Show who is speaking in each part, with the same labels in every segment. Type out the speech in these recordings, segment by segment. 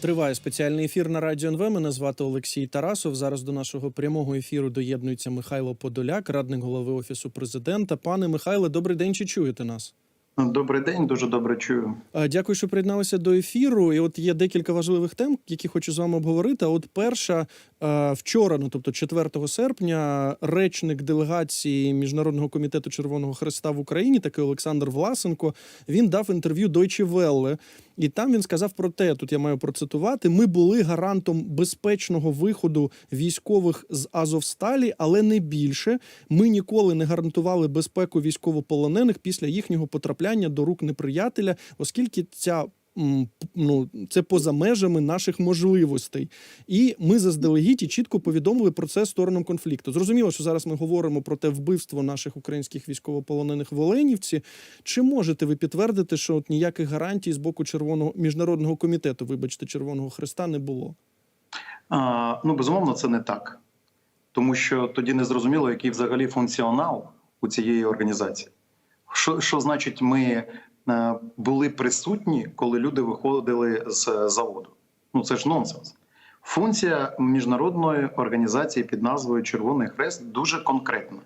Speaker 1: Триває спеціальний ефір на радіо НВ. Мене звати Олексій Тарасов. Зараз до нашого прямого ефіру доєднується Михайло Подоляк, радник голови офісу президента. Пане Михайле, добрий день. Чи чуєте нас?
Speaker 2: Добрий день, дуже добре чую.
Speaker 1: Е, Дякую, що приєдналися до ефіру. І от є декілька важливих тем, які хочу з вами обговорити. От перша е, вчора, ну тобто 4 серпня, речник делегації міжнародного комітету Червоного Хреста в Україні, такий Олександр Власенко, він дав інтерв'ю Deutsche Welle. І там він сказав про те: тут я маю процитувати: ми були гарантом безпечного виходу військових з Азовсталі, але не більше. Ми ніколи не гарантували безпеку військовополонених після їхнього потрапляння до рук неприятеля, оскільки ця. Ну, це поза межами наших можливостей, і ми заздалегідь і чітко повідомили про це сторонам конфлікту. Зрозуміло, що зараз ми говоримо про те вбивство наших українських військовополонених в Оленівці. Чи можете ви підтвердити, що от ніяких гарантій з боку червоного міжнародного комітету, вибачте, Червоного Христа не було?
Speaker 2: А, ну, безумовно, це не так. Тому що тоді не зрозуміло, який взагалі функціонал у цієї організації. Що, що значить, ми були присутні, коли люди виходили з заводу? Ну це ж нонсенс. Функція міжнародної організації під назвою Червоний Хрест дуже конкретна.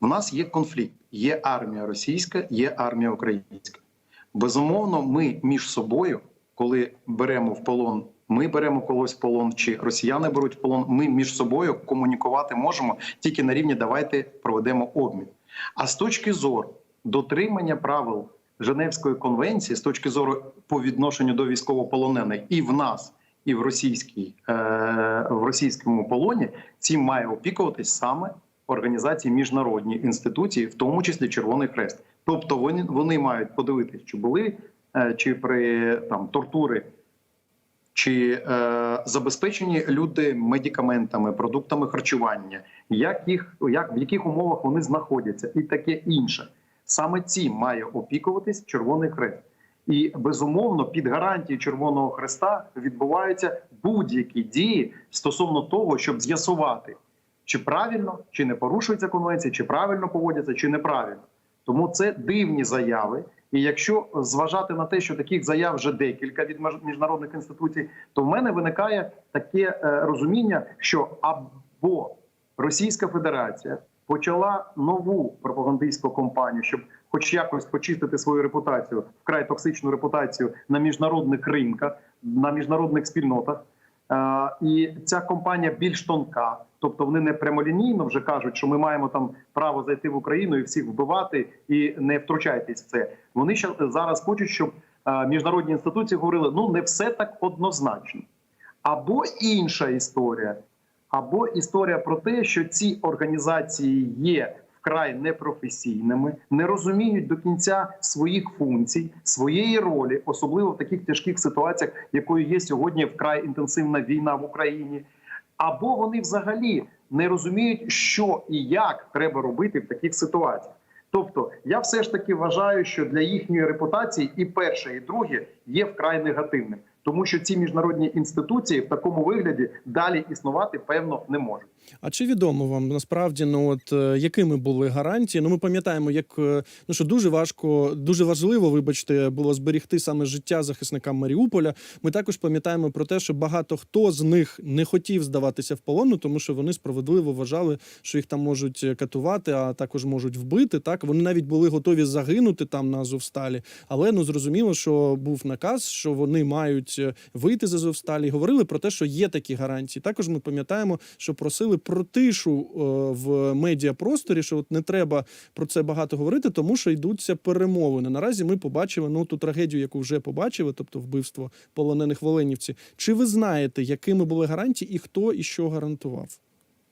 Speaker 2: У нас є конфлікт, є армія російська, є армія українська. Безумовно, ми між собою, коли беремо в полон, ми беремо когось в полон, чи росіяни беруть в полон. Ми між собою комунікувати можемо тільки на рівні давайте проведемо обмін. А з точки зору дотримання правил Женевської конвенції, з точки зору по відношенню до військовополонених і в нас, і в російській е, в російському полоні, цим має опікуватись саме організації міжнародні інституції, в тому числі Червоний Хрест. Тобто вони, вони мають подивитись, чи були е, чи при там тортури, чи е, забезпечені люди медикаментами, продуктами харчування, як їх як в яких умовах вони знаходяться, і таке інше. Саме цим має опікуватись Червоний Хрест. І безумовно під гарантією Червоного Хреста відбуваються будь-які дії стосовно того, щоб з'ясувати, чи правильно, чи не порушується конвенція, чи правильно поводяться, чи неправильно. Тому це дивні заяви. І якщо зважати на те, що таких заяв вже декілька від міжнародних інституцій, то в мене виникає таке е, розуміння, що або Російська Федерація почала нову пропагандистську кампанію, щоб хоч якось почистити свою репутацію, вкрай токсичну репутацію на міжнародних ринках, на міжнародних спільнотах. Е, І ця компанія більш тонка, тобто вони не прямолінійно вже кажуть, що ми маємо там право зайти в Україну і всіх вбивати, і не втручайтесь в це. Вони ще зараз хочуть, щоб е, міжнародні інституції говорили: ну не все так однозначно. Або інша історія, або історія про те, що ці організації є вкрай непрофесійними, не розуміють до кінця своїх функцій, своєї ролі, особливо в таких тяжких ситуаціях, якою є сьогодні вкрай інтенсивна війна в Україні. Або вони взагалі не розуміють, що і як треба робити в таких ситуаціях. Тобто, я все ж таки вважаю, що для їхньої репутації і перше, і друге є вкрай негативним, тому що ці міжнародні інституції в такому вигляді далі існувати певно не можуть.
Speaker 1: А чи відомо вам насправді ну от е, якими були гарантії? Ну ми пам'ятаємо, як е, ну що дуже важко, дуже важливо, вибачте, було зберігти саме життя захисникам Маріуполя. Ми також пам'ятаємо про те, що багато хто з них не хотів здаватися в полону, тому що вони справедливо вважали, що їх там можуть е, катувати, а також можуть вбити. Так вони навіть були готові загинути там на Азовсталі. Але ну зрозуміло, що був наказ, що вони мають е, вийти з Азовсталі. Говорили про те, що є такі гарантії. Також ми пам'ятаємо, що просили про тишу е, в медіапросторі, що от не треба про це багато говорити, тому що йдуться перемовини. Наразі ми побачили ну ту трагедію, яку вже побачили, тобто вбивство полонених в Оленівці. Чи ви знаєте, якими були гарантії і хто і що гарантував?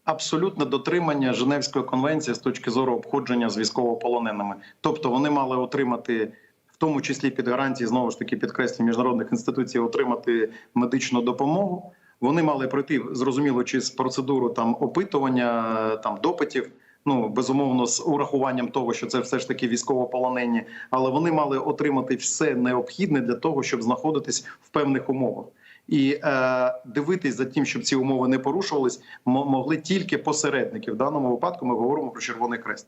Speaker 2: Абсолютне дотримання Женевської конвенції з точки зору обходження з військовополоненими. Тобто вони мали отримати, тому числі під гарантії, знову ж таки підкреслі міжнародних інституцій, отримати медичну допомогу. Вони мали пройти зрозуміло, чи з процедуру там опитування, там допитів. Ну безумовно, з урахуванням того, що це все ж таки військовополонені, але вони мали отримати все необхідне для того, щоб знаходитись в певних умовах. І е, дивитись за тим, щоб ці умови не порушувались, могли тільки посередники. В даному випадку ми говоримо про Червоний Хрест.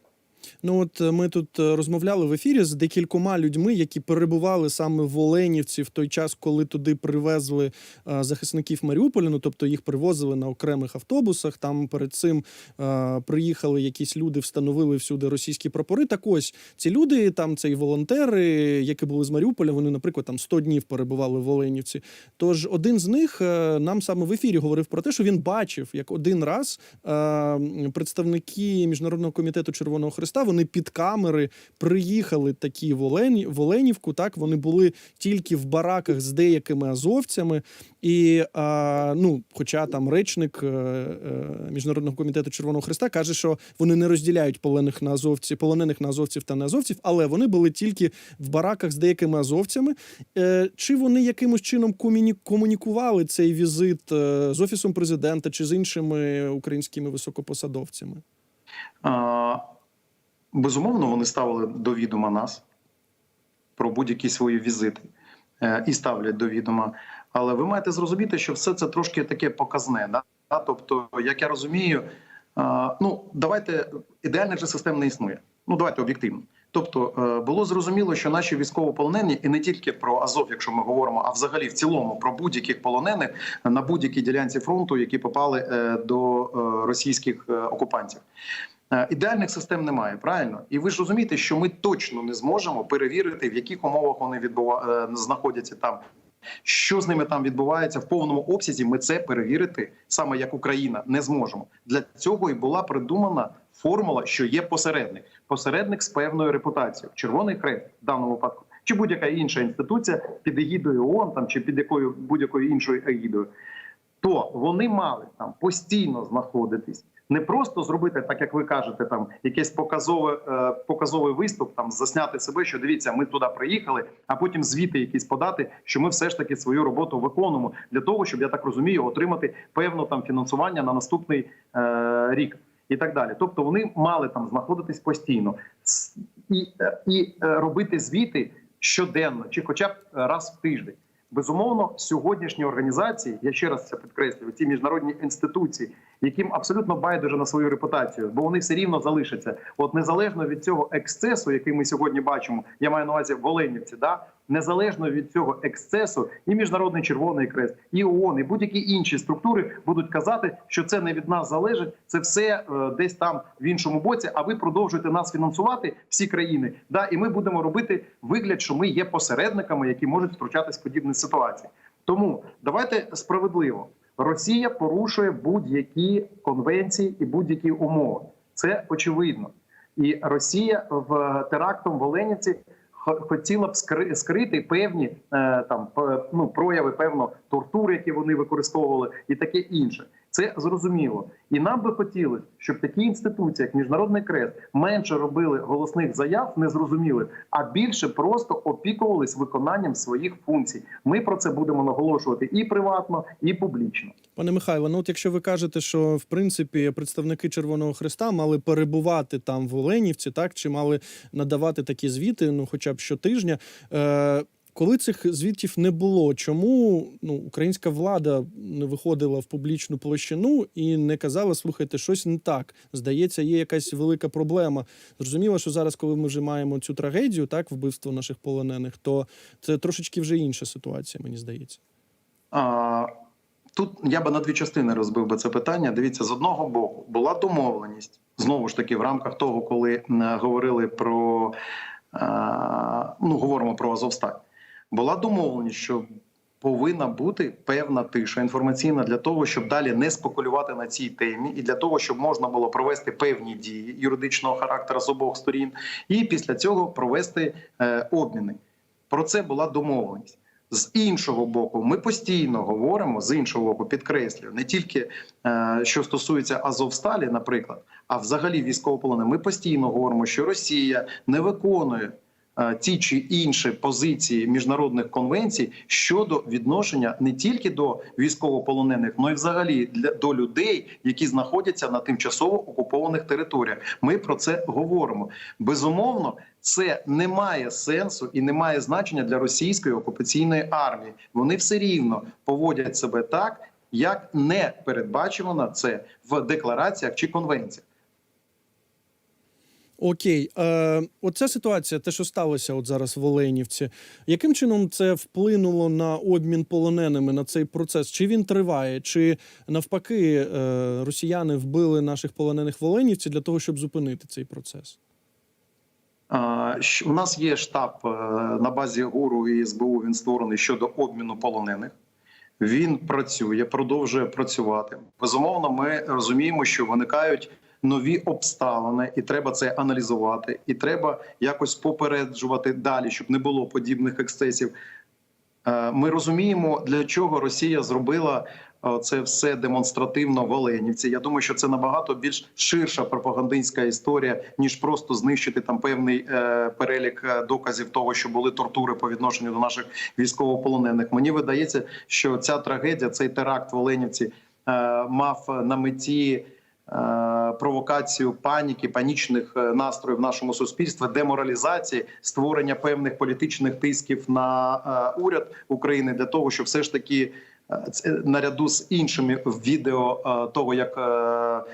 Speaker 1: Ну от е, ми тут е, розмовляли в ефірі з декількома людьми, які перебували саме в Оленівці в той час, коли туди привезли е, захисників Маріуполя. Ну тобто їх привозили на окремих автобусах. Там перед цим е, приїхали якісь люди, встановили всюди російські прапори. Так ось ці люди, там це і волонтери, які були з Маріуполя. Вони, наприклад, там 100 днів перебували в Оленівці. Тож один з них е, нам саме в ефірі говорив про те, що він бачив, як один раз е, представники міжнародного комітету Червоного Христа вони під камери приїхали такі в, Олені, в Оленівку. Так вони були тільки в бараках з деякими азовцями. І а, ну, хоча там речник е, е, міжнародного комітету Червоного Христа каже, що вони не розділяють полонених на азовці, полонених на азовців та не азовців, але вони були тільки в бараках з деякими азовцями. Е, чи вони якимось чином комуні- комунікували цей візит з офісом президента чи з іншими українськими високопосадовцями?
Speaker 2: А, безумовно, вони ставили до відома нас про будь-які свої візити е, і ставлять до відома. Але ви маєте зрозуміти, що все це трошки таке показне. Да? Тобто, як я розумію, ну давайте ідеальних же систем не існує. Ну давайте об'єктивно. Тобто е, було зрозуміло, що наші військовополонені, і не тільки про Азов, якщо ми говоримо, а взагалі в цілому про будь-яких полонених на будь-якій ділянці фронту, які попали е, до російських окупантів. Е, Ідеальних систем немає, правильно? І ви ж розумієте, що ми точно не зможемо перевірити, в яких умовах вони відбува... е, знаходяться там. Що з ними там відбувається в повному обсязі? Ми це перевірити саме як Україна не зможемо. Для цього і була придумана формула, що є посередник. Посередник з певною репутацією. Червоний хрест в даному випадку, чи будь-яка інша інституція під егідою ООН там чи під якою будь-якою іншою егідою, то вони мали там постійно знаходитись. Не просто зробити, так як ви кажете, там якесь показове е, показовий виступ, там засняти себе, що дивіться, ми туди приїхали, а потім звіти якісь подати, що ми все ж таки свою роботу виконуємо для того, щоб я так розумію, отримати певне там фінансування на наступний е, рік і так далі. Тобто вони мали там знаходитись постійно і, е, і е, робити звіти щоденно, чи хоча б раз в тиждень. Безумовно, сьогоднішні організації, я ще раз це підкреслюю, ці міжнародні інституції, яким абсолютно байдуже на свою репутацію, бо вони все рівно залишаться. От незалежно від цього ексцесу, який ми сьогодні бачимо, я маю на увазі в Оленівці, да незалежно від цього ексцесу, і міжнародний червоний крест, і ООН, і будь-які інші структури будуть казати, що це не від нас залежить, це все е, десь там в іншому боці. А ви продовжуєте нас фінансувати всі країни. Да, і ми будемо робити вигляд, що ми є посередниками, які можуть втручатись в подібні ситуації. Тому давайте справедливо. Росія порушує будь-які конвенції і будь-які умови. Це очевидно. І Росія в терактом в Оленівці хотіла б скрити певні е, там ну, прояви певно тортур, які вони використовували, і таке інше. Це зрозуміло. І нам би хотілося, щоб такі інституції, як Міжнародний крест, менше робили голосних заяв, незрозумілих, а більше просто опікувались виконанням своїх функцій. Ми про це будемо наголошувати і приватно, і публічно.
Speaker 1: Пане Михайло, ну от якщо ви кажете, що в принципі представники Червоного Христа мали перебувати там в Оленівці, так чи мали надавати такі звіти, ну хоча б щотижня. Е- коли цих звітів не було, чому ну українська влада не виходила в публічну площину і не казала, слухайте, щось не так. Здається, є якась велика проблема. Зрозуміло, що зараз, коли ми вже маємо цю трагедію, так вбивство наших полонених, то це трошечки вже інша ситуація, мені здається.
Speaker 2: А, тут я би на дві частини розбив би це питання. Дивіться, з одного боку була домовленість знову ж таки в рамках того, коли е, говорили про е, ну говоримо про Азовсталь. Була домовленість, що повинна бути певна тиша інформаційна для того, щоб далі не спекулювати на цій темі, і для того, щоб можна було провести певні дії юридичного характеру з обох сторін, і після цього провести е, обміни. Про це була домовленість. З іншого боку, ми постійно говоримо з іншого боку, підкреслюю, не тільки е, що стосується Азовсталі, наприклад, а взагалі військовополонених. Ми постійно говоримо, що Росія не виконує ті чи інші позиції міжнародних конвенцій щодо відношення не тільки до військовополонених, але й взагалі для до людей, які знаходяться на тимчасово окупованих територіях. Ми про це говоримо. Безумовно, це не має сенсу і не має значення для російської окупаційної армії. Вони все рівно поводять себе так, як не передбачено це в деклараціях чи конвенціях.
Speaker 1: Окей, е, оця ситуація, те, що сталося от зараз в Оленівці, яким чином це вплинуло на обмін полоненими на цей процес? Чи він триває, чи навпаки е, росіяни вбили наших полонених в Оленівці для того, щоб зупинити цей процес?
Speaker 2: У нас є штаб е, на базі ГУРу і СБУ. Він створений щодо обміну полонених. Він працює, продовжує працювати. Безумовно, ми розуміємо, що виникають нові обставини, і треба це аналізувати. І треба якось попереджувати далі, щоб не було подібних ексцесів. Е, Ми розуміємо, для чого Росія зробила е, це все демонстративно в Оленівці. Я думаю, що це набагато більш ширша пропагандистська історія, ніж просто знищити там певний е, перелік доказів того, що були тортури по відношенню до наших військовополонених. Мені видається, що ця трагедія, цей теракт в Оленівці мав на меті. Е, Провокацію паніки, панічних е, настроїв в нашому суспільстві, деморалізації, створення певних політичних тисків на е, уряд України для того, щоб все ж таки наряду з іншими відео того, як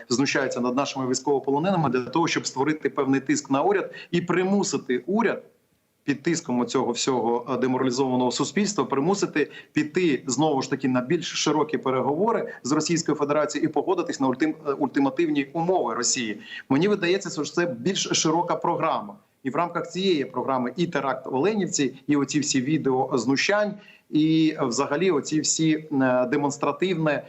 Speaker 2: знущаються над нашими військовополоненими, для того, щоб створити певний тиск на уряд і примусити уряд під тиском цього всього е, деморалізованого суспільства примусити піти знову ж таки на більш широкі переговори з Російською Федерацією і погодитись на ультим, е, ультимативні умови Росії. Мені видається, що це більш широка програма. І в рамках цієї програми і теракт Оленівці, і оці всі відео знущань, і взагалі оці всі е, демонстративне.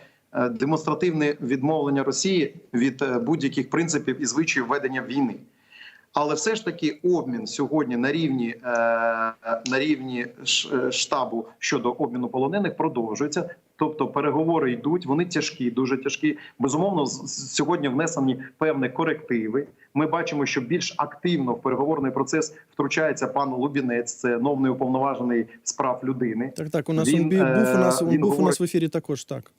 Speaker 2: Демонстративне відмовлення Росії від будь-яких принципів і звичаїв ведення війни. Але все ж таки обмін сьогодні на рівні е, на рівні е, штабу щодо обміну полонених продовжується. Тобто переговори йдуть, вони тяжкі, дуже тяжкі. Безумовно, сьогодні внесені певні корективи. Ми бачимо, що більш активно в переговорний процес втручається пан Лубінець, це новний уповноважений з прав людини.
Speaker 1: Так, так, у нас
Speaker 2: Він,
Speaker 1: він, був у нас
Speaker 2: е,
Speaker 1: він був у нас в ефірі також так.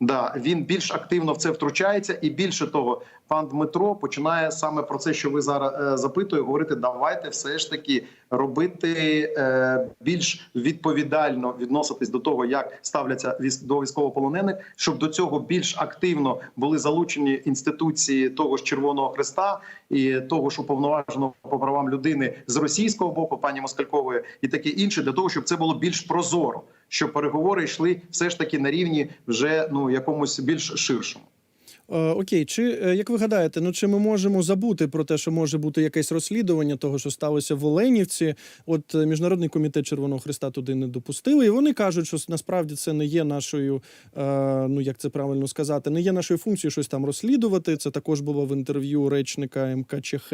Speaker 2: Да, він більш активно в це втручається, і більше того, пан Дмитро починає саме про це, що ви зараз е, запитує, говорити: давайте все ж таки робити е, більш відповідально відноситись до того, як ставляться до військовополонених, щоб до цього більш активно були залучені інституції того ж Червоного Христа і того ж уповноваженого по правам людини з російського боку, пані Москалькової, і таке інше, для того, щоб це було більш прозоро, щоб переговори йшли все ж таки на рівні вже ну якомусь більш ширшому.
Speaker 1: Е, окей, чи е, як ви гадаєте, ну чи ми можемо забути про те, що може бути якесь розслідування того, що сталося в Оленівці? От е, міжнародний комітет Червоного Христа туди не допустили, і вони кажуть, що насправді це не є нашою, ну як це правильно сказати, не є нашою функцією щось там розслідувати. Це також було в інтерв'ю речника МКЧХ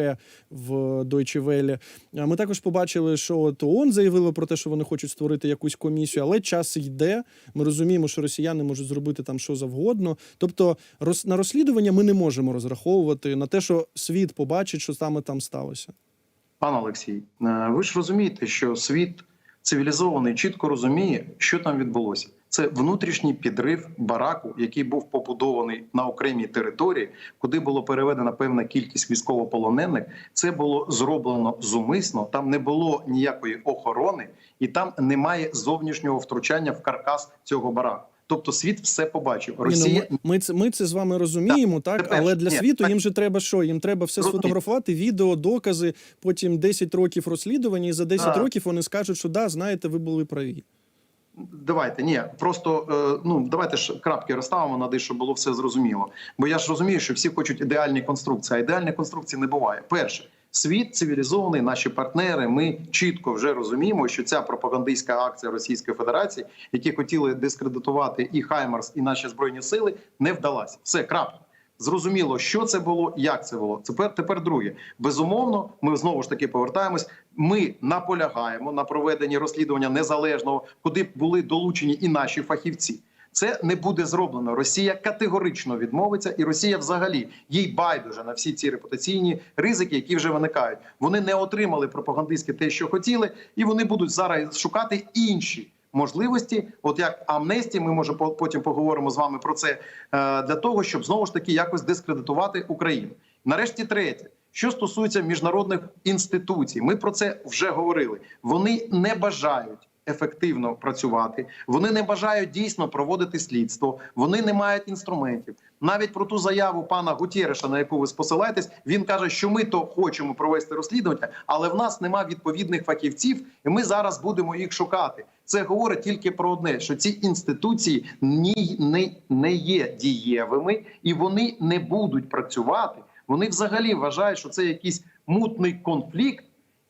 Speaker 1: в Deutsche Welle. Ми також побачили, що от ООН заявили про те, що вони хочуть створити якусь комісію, але час йде. Ми розуміємо, що росіяни можуть зробити там що завгодно. Тобто, на розслідування ми не можемо розраховувати на те, що світ побачить, що саме там сталося.
Speaker 2: Пане Олексій, е, ви ж розумієте, що світ цивілізований чітко розуміє, що там відбулося. Це внутрішній підрив бараку, який був побудований на окремій території, куди було переведена певна кількість військовополонених. Це було зроблено зумисно. Там не було ніякої охорони, і там немає зовнішнього втручання в каркас цього бараку. Тобто світ все побачив. Росія
Speaker 1: Ні, ну, ми, ми, це, ми це з вами розуміємо, так,
Speaker 2: Тепер,
Speaker 1: але для
Speaker 2: ні,
Speaker 1: світу
Speaker 2: так.
Speaker 1: їм же треба що? Їм треба все
Speaker 2: Розумію.
Speaker 1: сфотографувати, відео, докази, потім 10 років розслідування, і за 10
Speaker 2: Так.
Speaker 1: років вони скажуть, що да, знаєте, ви були праві.
Speaker 2: Давайте ні, просто е, ну давайте ж крапки розставимо на щоб було все зрозуміло. Бо я ж розумію, що всі хочуть ідеальні конструкції, а ідеальних конструкцій не буває. Перше, світ цивілізований, наші партнери. Ми чітко вже розуміємо, що ця пропагандистська акція Російської Федерації, які хотіли дискредитувати і Хаймарс, і наші збройні сили, не вдалася. Все крапка. Зрозуміло, що це було, як це було. Тепер тепер друге. Безумовно, ми знову ж таки повертаємось. Ми наполягаємо на проведенні розслідування незалежного, куди були долучені і наші фахівці. Це не буде зроблено. Росія категорично відмовиться, і Росія, взагалі, їй байдуже на всі ці репутаційні ризики, які вже виникають. Вони не отримали пропагандистське те, що хотіли, і вони будуть зараз шукати інші можливості. От як амнестії, ми може по- потім поговоримо з вами про це е, для того, щоб знову ж таки якось дискредитувати Україну. Нарешті, третє. Що стосується міжнародних інституцій, ми про це вже говорили. Вони не бажають ефективно працювати. Вони не бажають дійсно проводити слідство. Вони не мають інструментів. Навіть про ту заяву пана Гутєреша, на яку ви посилаєтесь, він каже, що ми то хочемо провести розслідування, але в нас нема відповідних фахівців, і ми зараз будемо їх шукати. Це говорить тільки про одне: що ці інституції ні не, не є дієвими і вони не будуть працювати. Вони взагалі вважають, що це якийсь мутний конфлікт.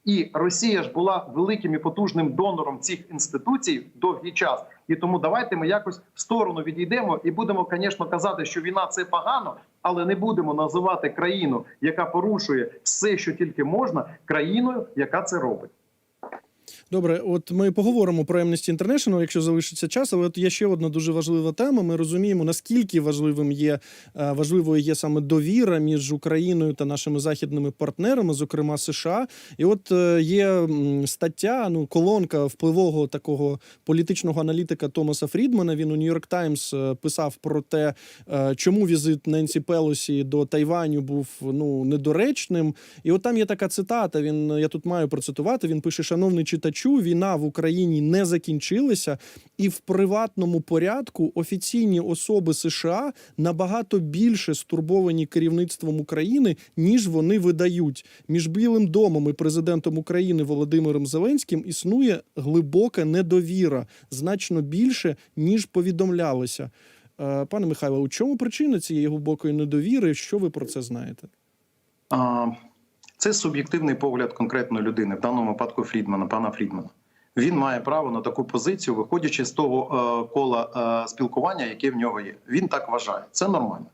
Speaker 2: І Росія ж була великим і потужним донором цих інституцій довгий час. І тому давайте ми якось в сторону відійдемо і будемо, звісно, казати, що війна це погано, але не будемо називати країну, яка порушує все, що тільки можна, країною, яка це робить.
Speaker 1: Добре, от ми поговоримо про Amnesty International, якщо залишиться час. Але от є ще одна дуже важлива тема. Ми розуміємо, наскільки важливим є е, важливою є саме довіра між Україною та нашими західними партнерами, зокрема США. І от е, є стаття, ну колонка впливового такого політичного аналітика Томаса Фрідмана. Він у Нью-Йорк Таймс е, писав про те, чому візит Ненсі Пелосі до Тайваню був ну недоречним. І от там є така цитата. Він я тут маю процитувати. Він пише: Шановний читачу, війна в Україні не закінчилася, і в приватному порядку офіційні особи США набагато більше стурбовані керівництвом України, ніж вони видають. Між Білим домом і президентом України Володимиром Зеленським існує глибока недовіра, значно більше ніж повідомлялося. Е, Пане Михайло, у чому причина цієї глибокої недовіри? Що ви про це знаєте?
Speaker 2: Це суб'єктивний погляд конкретної людини, в даному випадку Фрідмана, пана Фрідмана. Він має право на таку позицію, виходячи з того е, кола е, спілкування, яке в нього є. Він так вважає. Це нормально.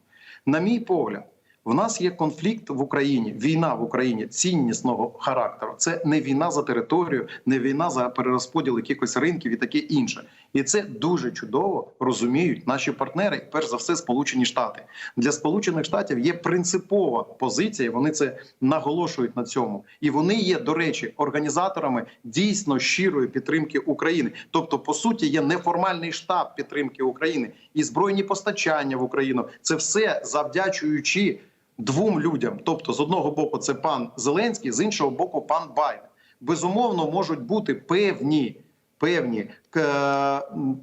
Speaker 2: На мій погляд, в нас є конфлікт в Україні, війна в Україні ціннісного характеру. Це не війна за територію, не війна за перерозподіл якихось ринків і таке інше. І це дуже чудово розуміють наші партнери, перш за все, Сполучені Штати. Для Сполучених Штатів є принципова позиція. Вони це наголошують на цьому, і вони є, до речі, організаторами дійсно щирої підтримки України. Тобто, по суті, є неформальний штаб підтримки України і збройні постачання в Україну. Це все завдячуючи двом людям. Тобто, з одного боку, це пан Зеленський, з іншого боку, пан Байден. Безумовно, можуть бути певні певні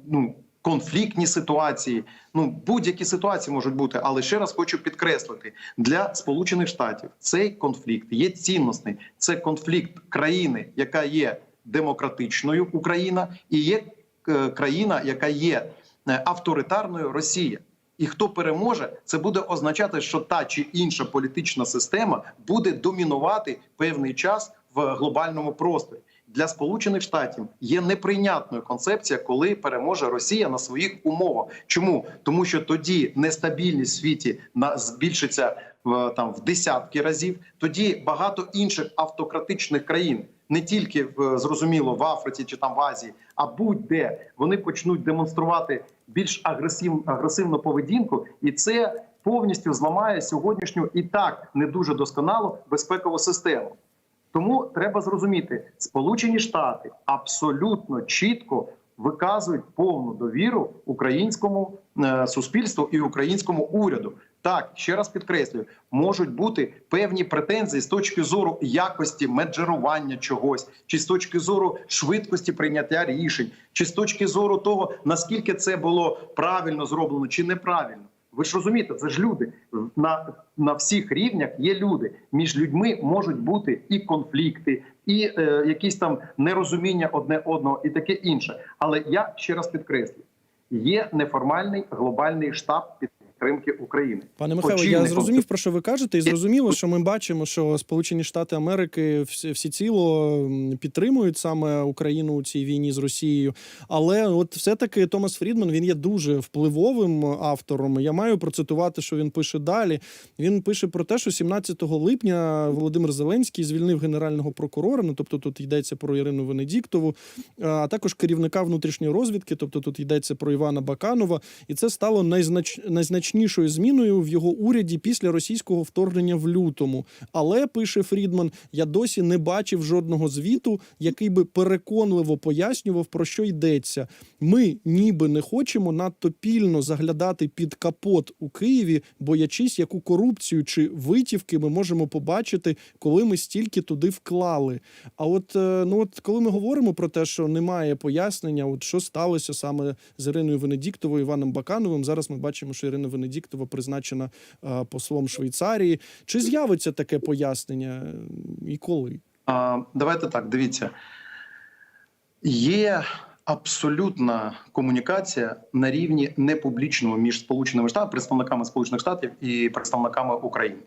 Speaker 2: ну, конфліктні ситуації. Ну будь-які ситуації можуть бути, але ще раз хочу підкреслити для Сполучених Штатів цей конфлікт є цінностний. Це конфлікт країни, яка є демократичною Україна, і є е, країна, яка є е, авторитарною Росія. І хто переможе, це буде означати, що та чи інша політична система буде домінувати певний час в глобальному просторі. Для Сполучених Штатів є неприйнятною концепція, коли переможе Росія на своїх умовах. Чому тому, що тоді нестабільність в світі збільшиться в там в десятки разів. Тоді багато інших автократичних країн, не тільки в зрозуміло в Африці чи там в Азії, а будь-де вони почнуть демонструвати більш агресив, агресивну поведінку, і це повністю зламає сьогоднішню і так не дуже досконалу безпекову систему. Тому треба зрозуміти, Сполучені Штати абсолютно чітко виказують повну довіру українському е, суспільству і українському уряду. Так, ще раз підкреслюю, можуть бути певні претензії з точки зору якості меджерування чогось, чи з точки зору швидкості прийняття рішень, чи з точки зору того, наскільки це було правильно зроблено чи неправильно. Ви ж розумієте, це ж люди на, на всіх рівнях є люди. Між людьми можуть бути і конфлікти, і е, якісь там нерозуміння одне одного, і таке інше. Але я ще раз підкреслю: є неформальний глобальний штаб підтримки України.
Speaker 1: Пане Михайло, я зрозумів про що ви кажете, і зрозуміло, що ми бачимо, що Сполучені Штати Америки всі, ціло підтримують саме Україну у цій війні з Росією. Але от все-таки Томас Фрідман він є дуже впливовим автором. Я маю процитувати, що він пише далі. Він пише про те, що 17 липня Володимир Зеленський звільнив генерального прокурора. Ну тобто тут йдеться про Ірину Венедіктову, а також керівника внутрішньої розвідки. Тобто тут йдеться про Івана Баканова, і це стало найзнач... найзначнішим найзначнішою зміною в його уряді після російського вторгнення в лютому. Але пише Фрідман: я досі не бачив жодного звіту, який би переконливо пояснював про що йдеться. Ми ніби не хочемо надто пільно заглядати під капот у Києві, боячись, яку корупцію чи витівки ми можемо побачити, коли ми стільки туди вклали. А от е, ну от коли ми говоримо про те, що немає пояснення, от що сталося саме з Іриною Венедіктовою Іваном Бакановим. Зараз ми бачимо, що Ірина Венедіктова призначена е, послом Швейцарії. Чи з'явиться таке пояснення і коли?
Speaker 2: А, давайте так, дивіться. Є абсолютна комунікація на рівні непублічному між Сполученими Штатами, представниками Сполучених Штатів і представниками України.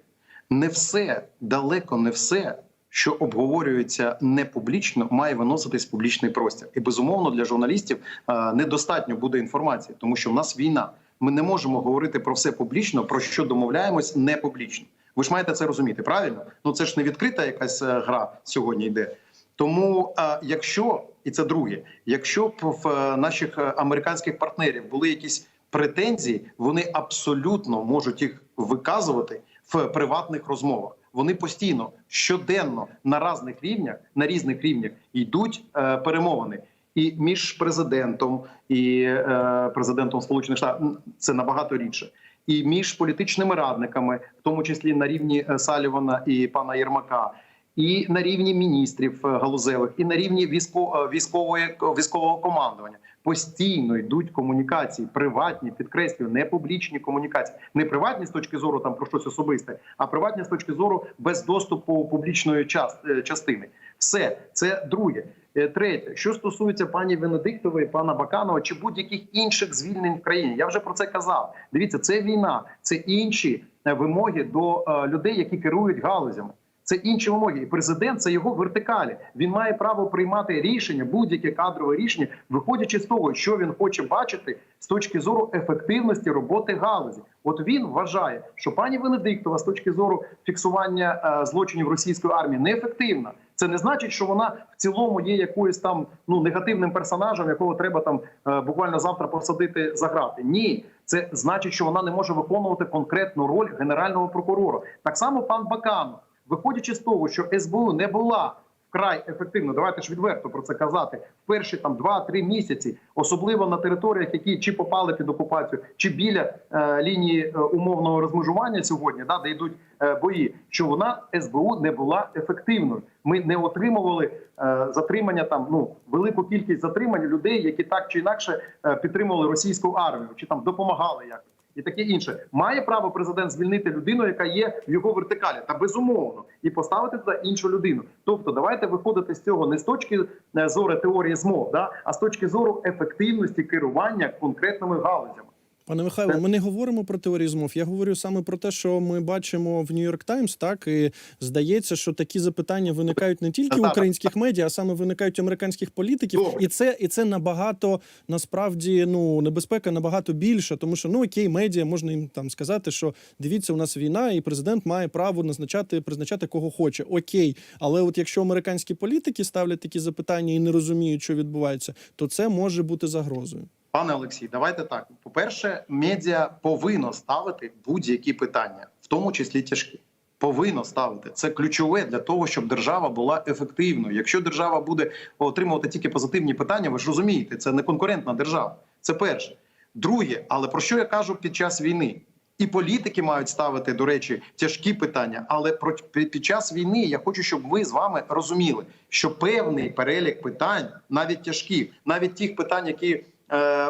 Speaker 2: Не все, далеко не все, що обговорюється не публічно, має виноситись в публічний простір. І безумовно для журналістів е, недостатньо буде інформації, тому що в нас війна. Ми не можемо говорити про все публічно, про що домовляємось не публічно. Ви ж маєте це розуміти, правильно? Ну це ж не відкрита якась е, гра сьогодні йде. Тому, е, якщо і це друге, якщо б в е, наших американських партнерів були якісь претензії, вони абсолютно можуть їх виказувати в приватних розмовах. Вони постійно щоденно на різних рівнях, на різних рівнях йдуть перемовини. І між президентом і е, президентом Сполучених Штатів це набагато рідше. І між політичними радниками, в тому числі на рівні е, Салівана і пана Єрмака, і на рівні міністрів е, галузевих, і на рівні військо, е, військової військового командування постійно йдуть комунікації, приватні, підкреслюю, не публічні комунікації, не приватні з точки зору там про щось особисте, а приватні з точки зору без доступу публічної час, е, частини. Все це друге. Е, Третє, що стосується пані Венедиктової, пана Баканова чи будь-яких інших звільнень в країні, я вже про це казав. Дивіться, це війна, це інші е, вимоги до е, людей, які керують галузями. Це інші вимоги, і президент це його вертикалі. Він має право приймати рішення, будь-яке кадрове рішення, виходячи з того, що він хоче бачити з точки зору ефективності роботи галузі. От він вважає, що пані Венедиктова з точки зору фіксування злочинів російської армії неефективна. Це не значить, що вона в цілому є якоюсь там ну негативним персонажем, якого треба там е, буквально завтра посадити за грати. Ні, це значить, що вона не може виконувати конкретну роль генерального прокурора. Так само пан Баканов, виходячи з того, що СБУ не була вкрай ефективно, давайте ж відверто про це казати. В перші там 2-3 місяці, особливо на територіях, які чи попали під окупацію, чи біля е, лінії е, умовного розмежування сьогодні, да, де йдуть е, бої, що вона СБУ не була ефективною. Ми не отримували е, затримання там ну велику кількість затримань людей, які так чи інакше е, підтримували російську армію, чи там допомагали якось. І таке інше має право президент звільнити людину, яка є в його вертикалі, та безумовно, і поставити туди іншу людину. Тобто, давайте виходити з цього не з точки е, зору теорії змов, да а з точки зору ефективності керування конкретними галузями.
Speaker 1: Пане Михайло, ми не говоримо про теорію змов. Я говорю саме про те, що ми бачимо в Нью-Йорк Таймс, так і здається, що такі запитання виникають не тільки в українських медіа, а саме виникають у американських політиків. І це і це набагато насправді ну небезпека набагато більша, тому що ну окей, медіа можна їм там сказати, що дивіться, у нас війна, і президент має право назначати призначати кого хоче. Окей, але от якщо американські політики ставлять такі запитання і не розуміють, що відбувається, то це може бути загрозою.
Speaker 2: Пане Олексій, давайте так. По-перше, медіа повинно ставити будь-які питання, в тому числі тяжкі. Повинно ставити це ключове для того, щоб держава була ефективною. Якщо держава буде отримувати тільки позитивні питання, ви ж розумієте, це не конкурентна держава. Це перше. Друге, але про що я кажу під час війни? І політики мають ставити, до речі, тяжкі питання. Але про під час війни я хочу, щоб ви з вами розуміли, що певний перелік питань, навіть тяжких, навіть тих питань, які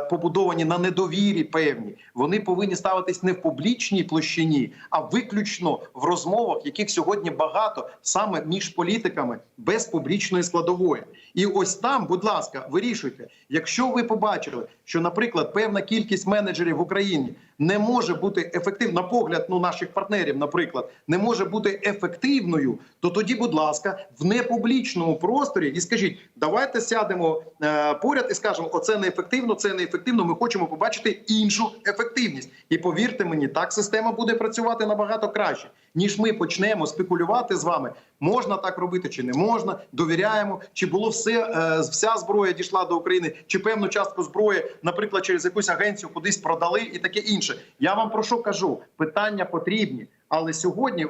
Speaker 2: побудовані на недовірі, певні, вони повинні ставитись не в публічній площині, а виключно в розмовах, яких сьогодні багато саме між політиками без публічної складової. І ось там, будь ласка, вирішуйте, якщо ви побачили, що, наприклад, певна кількість менеджерів в Україні не може бути ефективна, на погляд ну, наших партнерів, наприклад, не може бути ефективною, то тоді, будь ласка, в непублічному просторі і скажіть, давайте сядемо е, поряд і скажемо, оце неефективно, це неефективно. Ми хочемо побачити іншу ефективність. І повірте мені, так система буде працювати набагато краще, ніж ми почнемо спекулювати з вами, можна так робити чи не можна, довіряємо, чи було все е, вся зброя дійшла до України, чи певну частку зброї, наприклад, через якусь агенцію кудись продали, і таке інше. Я вам про що кажу? Питання потрібні. Але сьогодні,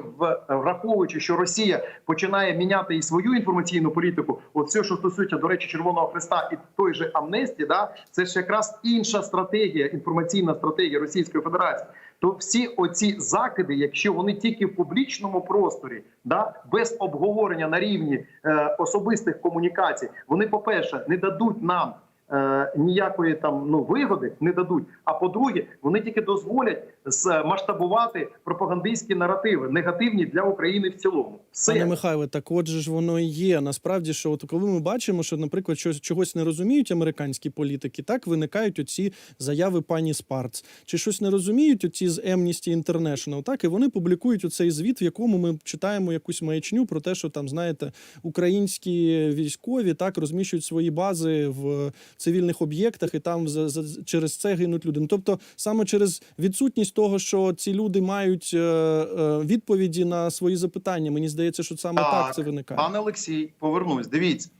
Speaker 2: враховуючи, що Росія починає міняти і свою інформаційну політику, от все, що стосується, до речі, Червоного Христа і той же амнестії, да, це ж якраз інша стратегія, інформаційна стратегія Російської Федерації. То всі оці закиди, якщо вони тільки в публічному просторі, да, без обговорення на рівні е, особистих комунікацій, вони, по-перше, не дадуть нам е, ніякої там ну вигоди не дадуть. А по-друге, вони тільки дозволять масштабувати пропагандистські наративи, негативні для України в цілому. Все
Speaker 1: Пане Михайле, так отже ж воно і є. Насправді, що от коли ми бачимо, що, наприклад, щось чогось не розуміють американські політики, так виникають оці заяви пані Спарц. Чи щось не розуміють оці з Amnesty International, так і вони публікують оцей звіт, в якому ми читаємо якусь маячню про те, що там, знаєте, українські військові так розміщують свої бази в цивільних об'єктах, і там за, за через це гинуть люди. Ну, тобто, саме через відсутність того, що ці люди мають е, е, відповіді на свої запитання, мені здається, що саме так,
Speaker 2: Так,
Speaker 1: це виникає.
Speaker 2: Пане Олексій, повернусь. Дивіться,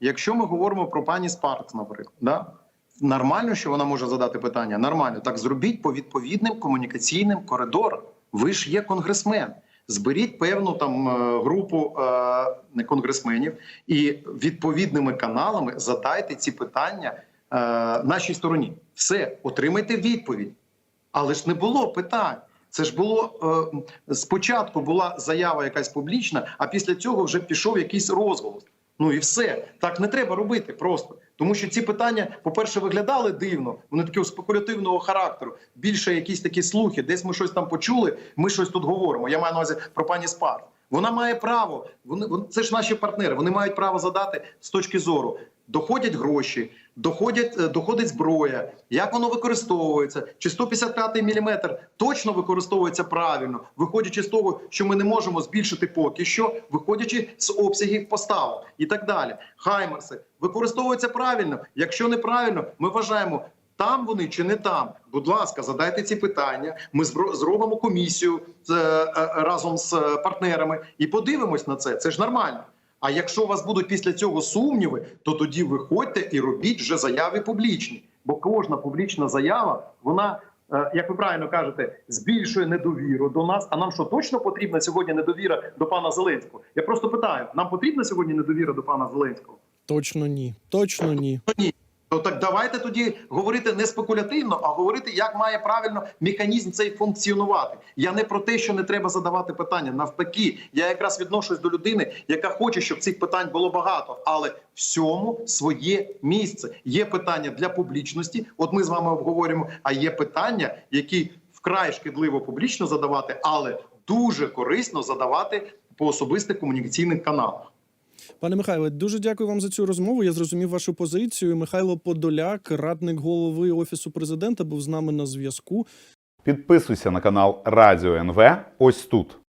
Speaker 2: якщо ми говоримо про пані Спаркс, наприклад, да? нормально, що вона може задати питання. Нормально, так зробіть по відповідним комунікаційним коридорам. Ви ж є конгресмен. Зберіть певну там е, групу е, конгресменів і відповідними каналами задайте ці питання е, нашій стороні. Все, отримайте відповідь. Але ж не було питань. Це ж було е, спочатку була заява якась публічна, а після цього вже пішов якийсь розголос. Ну і все так не треба робити просто. Тому що ці питання, по-перше, виглядали дивно, вони такі спекулятивного характеру. Більше якісь такі слухи, десь ми щось там почули. Ми щось тут говоримо. Я маю на увазі про пані Спар. Вона має право. Вони- це ж наші партнери. Вони мають право задати з точки зору. Доходять гроші, доходять, е, доходить зброя, як воно використовується, чи 155 міліметр точно використовується правильно, виходячи з того, що ми не можемо збільшити поки що, виходячи з обсягів поставок і так далі. Хаймерси використовуються правильно. Якщо неправильно, ми вважаємо. Там вони чи не там? Будь ласка, задайте ці питання. Ми зробимо комісію е, е, разом з партнерами і подивимось на це. Це ж нормально. А якщо у вас будуть після цього сумніви, то тоді виходьте і робіть вже заяви публічні. Бо кожна публічна заява, вона, е, як ви правильно кажете, збільшує недовіру до нас. А нам що точно потрібна сьогодні недовіра до пана Зеленського? Я просто питаю: нам потрібна сьогодні недовіра до пана Зеленського?
Speaker 1: Точно ні. Точно ні.
Speaker 2: Ні. То так давайте тоді говорити не спекулятивно, а говорити, як має правильно механізм цей функціонувати. Я не про те, що не треба задавати питання. Навпаки, я якраз відношусь до людини, яка хоче, щоб цих питань було багато, але всьому своє місце. Є питання для публічності. От ми з вами обговорюємо. А є питання, які вкрай шкідливо публічно задавати, але дуже корисно задавати по особистих комунікаційних каналах.
Speaker 1: Пане Михайле, дуже дякую вам за цю розмову. Я зрозумів вашу позицію. Михайло Подоляк, радник голови офісу президента, був з нами на зв'язку.
Speaker 3: Підписуйся на канал Радіо НВ ось тут.